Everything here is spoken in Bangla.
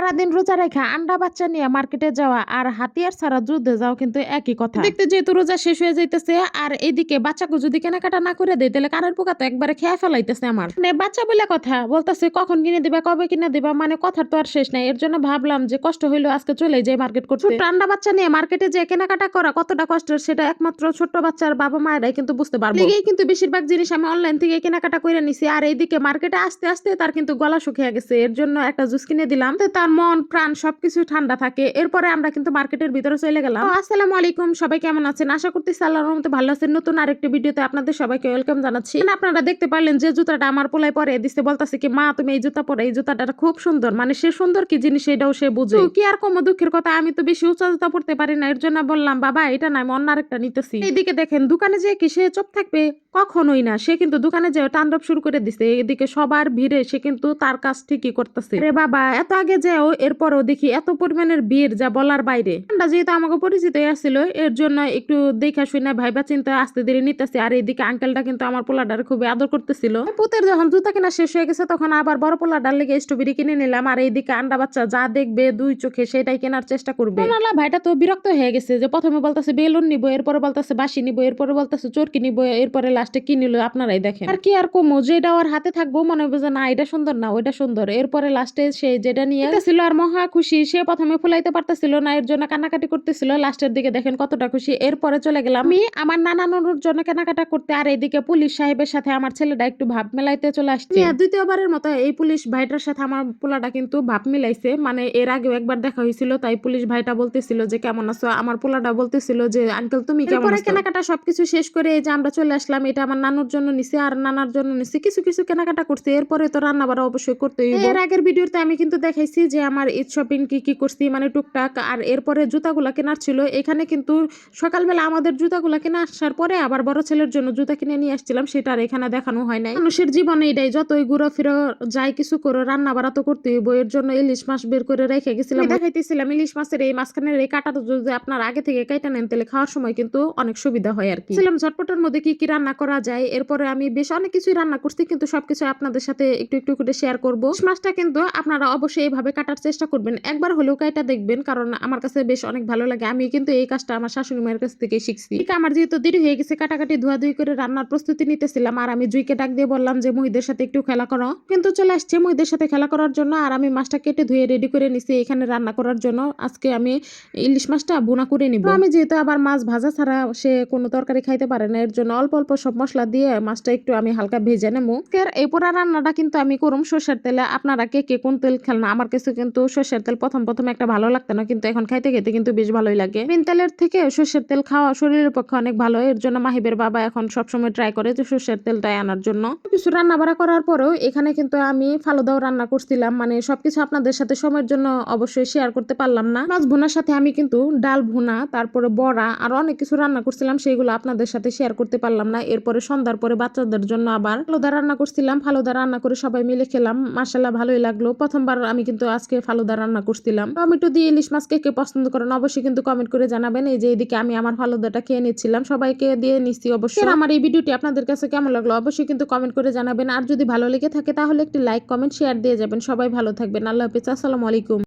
সারাদিন রোজা রেখা আন্ডা বাচ্চা নিয়ে মার্কেটে যাওয়া আর হাতিয়ার ছাড়া যুদ্ধে যাও কিন্তু একই কথা। দেখতে যেহেতু রোজা শেষ হয়ে যাইতেছে আর এদিকে বাচ্চাকে যদি কেনাকাটা না করে দেয় তাহলে কানের পোকা তো একবারে খেয়ে ফেলাইতেছে আমার। মানে বাচ্চা বলে কথা বলতেছে কখন কিনে দিবা কবে কিনে দিবা মানে কথার তো আর শেষ নাই। এর জন্য ভাবলাম যে কষ্ট হইল আজকে চলে যাই মার্কেট করতে। আন্ডা বাচ্চা নিয়ে মার্কেটে যে কেনাকাটা করা কতটা কষ্টের সেটা একমাত্র ছোট্ট বাচ্চার বাবা মায়েরাই কিন্তু বুঝতে পারব। এদিকেই কিন্তু বেশিরভাগ জিনিস আমি অনলাইন থেকে কেনাকাটা করে নিছি আর এইদিকে মার্কেটে আসতে আসতে তার কিন্তু গলা শুকিয়ে গেছে। এর জন্য একটা জুস কিনে দিলাম। তো তার মন, প্রাণ সবকিছু ঠান্ডা থাকে। এরপরে আমরা কিন্তু মার্কেটের ভিতরে চলে গেলাম। আসসালামু আলাইকুম, সবাই কেমন আছেন? আশা করতেছি আল্লাহর রহমতে ভালো আছেন। নতুন আরেকটি ভিডিওতে আপনাদের সবাইকে ওয়েলকাম জানাচ্ছি। আপনারা দেখতে পারলেন যে জুতাটা আমার পোলায় পরে দিচ্ছে বলতাছে কি, মা, তুমি এই জুতা পরে। এই জুতাটা খুব সুন্দর। মানে সে সুন্দর কি জিনিস এটাও সে বুঝে। কি আর কম দুঃখের কথা, আমি তো বেশি উঁচা জুতা পড়তে পারি না। এর জন্য বললাম, বাবা, এটা না, আমি অন্য আরেকটা নিতেছি। এইদিকে দেখেন, দোকানে যে কি সে চুপ থাকবে? কখনোই না। সে কিন্তু দোকানে যে তাণ্ডব শুরু করে দিছে। এদিকে সবার ভিড়ে সে কিন্তু তার কাজ ঠিকই করতেছে। রে বাবা, এত আগে যেও এরপরও দেখি এত পরিমাণের ভিড় যা বলার বাইরে। ঠান্ডা যেহেতু আমাকে পরিচিত আসছিল এর জন্য একটু দেখা শুনে ভাইবা চিন্তা আসতে দেরি নিতেছে। আর এইদিকে আঙ্কেলটা কিন্তু আমার পোলাডার খুবই আদর করতেছিল। পুতের যখন জুতা কেনা শেষ হয়ে গেছে তখন আবার বড় পোলাডার লেগে স্ট্রবেরি কিনে নিলাম। আর এইদিকে আন্ডা বাচ্চা যা দেখবে দুই চোখে সেটাই কেনার চেষ্টা করবে। নালা ভাইটা তো বিরক্ত হয়ে গেছে যে প্রথমে বলতেছে বেলুন নিবো এরপরে বলতেছে বাসি নিবো এরপরে বলতেছে চরকি নিবো এরপরে লাস্টে কি নিল আপনারাই দেখেন। আর কি আর কমো যেটা ওর হাতে থাকব মনে হবে যে না এটা সুন্দর না ওইটা সুন্দর। এরপরে লাস্টে সে যেটা নিয়ে ছিল আর মহা খুশি সে প্রথমে ফুলাইতে পারতেছিল না এর জন্য কান্নাকাটি করতেছিল। লাস্টের দিকে দেখেন কতটা খুশি। এরপরে চলে গেলাম। আমি আমার নানানুর জন্য কেনাকাটা করতে আর এইদিকে পুলিশ সাহেবের সাথে আমার ছেলেটা একটু ভাব মেলাইতে চলে আসছে। হ্যাঁ, দ্বিতীয়বারের মতো এই পুলিশ ভাইটার সাথে আমার পোলাটা কিন্তু ভাব মিলাইছে। মানে এর আগেও একবার দেখা হয়েছিল তাই পুলিশ ভাইটা বলতেছিল যে কেমন আছো? আমার পোলাটা বলতেছিল যে আঙ্কেল তুমি কেমন কেনাকাটা সবকিছু শেষ করে এই যে আমরা চলে আসলাম এটা আমার নানুর জন্য নিছি আর নানার জন্য নিছি। কিছু কিছু কেনাকাটা করছি। এরপরে তো রান্না বাড়া অবশ্যই করতে এর আগের ভিডিওতে আমি কিন্তু দেখাইছি যে আমার ঈদ শপিং কি কি করছি মানে টুকটাক। আর এরপরে জুতাগুলো কেনার ছিল। এখানে কিন্তু সকালবেলা আমাদের জুতাগুলো কেনা আসার পরে আবার বড় ছেলের জন্য জুতা কিনে নিয়ে আসছিলাম। সেটা আর এখানে দেখানো হয় নাই। মানুষের জীবনে এটাই যতই ঘুরো ফিরো যাই কিছু করো রান্না বাড়া তো করতে হইব। এর জন্য ইলিশ মাছ বের করে রেখে গেছিলাম। দেখাইতেছিলাম ইলিশ মাছের এই মাঝখানের এই কাটাটা যদি আপনার আগে থেকে কেটে নেন তাহলে খাওয়ার সময় কিন্তু অনেক সুবিধা হয় আর কি। ছিলাম ঝটপটের মধ্যে কি কি রান্না করা যায়। এরপরে আমি বেশ অনেক কিছুই রান্না করছি কিন্তু সবকিছু আপনাদের সাথে একটু একটু করে শেয়ার করব। মাছটা কিন্তু আপনারা অবশ্যই এইভাবে কাটার চেষ্টা করবেন। একবার হলেও কাইটা দেখবেন, কারণ আমার কাছে বেশ অনেক ভালো লাগে। আমি কিন্তু এই কাজটা আমার শাশুড়ি মায়ের কাছ থেকে শিখছি। ঠিক আমার যেহেতু দেরি হয়ে গেছে, কাটাকাটি ধোয়াধুয়ি করে রান্নার প্রস্তুতি নিতেছিলাম, আর আমি জুইকে ডাক দিয়ে বললাম যে, মহিদের সাথে একটু খেলা করো। কিন্তু চলে আসছে মহিদের সাথে খেলা করার জন্য, আর আমি মাছটা কেটে ধুয়ে রেডি করে নিছি এখানে রান্না করার জন্য। আজকে আমি ইলিশ মাছটা বোনা করে নিব। আমি যেহেতু আবার মাছ ভাজা ছাড়া সে কোনো তরকারি খাইতে পারে না, এর জন্য অল্প অল্প সব মশলা দিয়ে মাছটা একটু আমি হালকা ভেজে নেব। এর এই পুরা রান্নাটা কিন্তু আমি করুম সর্ষের তেলে। আপনারা কে কে কোন তেল খেল না আমার কাছে কিন্তু সর্ষের তেল প্রথম প্রথম একটা ভালো লাগতো না, কিন্তু এখন খাইতে খেতে কিন্তু বেশ ভালোই লাগে। বিন তেলের থেকে সর্ষের তেল খাওয়া শরীরের পক্ষে অনেক ভালো, এর জন্য মাহিবের বাবা এখন সবসময় ট্রাই করে যে সর্ষের তেলটাই আনার জন্য। কিছু রান্না করার পরেও এখানে কিন্তু আমি ফালুদাও রান্না করছিলাম মানে সবকিছু আপনাদের সাথে সময়ের জন্য অবশ্যই শেয়ার করতে পারলাম না। মাছ ভুনার সাথে আমি কিন্তু ডাল ভুনা, তারপরে বড়া আর অনেক কিছু রান্না করছিলাম সেইগুলো আপনাদের সাথে শেয়ার করতে পারলাম না। এরপরে সন্ধ্যার পরে বাচ্চাদের জন্য আবার ফালুদা রান্না করছিলাম, ফালুদা রান্না করে সবাই মিলে খেলাম মাসাল্লাহ ভালোই লাগল। প্রথমবার আমি কিন্তু আজকে ফালুদা রান্না করছিলাম। টমেটো দিয়ে ইলিশ মাছ কে কে পছন্দ করেন অবশ্যই কিন্তু কমেন্ট করে জানাবেন। এই যে এদিকে আমি আমার ফালুদাটা খেয়ে নিচ্ছিলাম, সবাইকে দিয়ে নিচ্ছি অবশ্যই আমার এই ভিডিওটি আপনাদের কাছে কেমন লাগল অবশ্যই কিন্তু কমেন্ট করে জানাবেন। আর যদি ভালো লেগে থাকে তাহলে একটি লাইক কমেন্ট শেয়ার দিয়ে যাবেন। সবাই ভালো থাকবেন। আল্লাহ হাফিজ, আসসালামু আলাইকুম।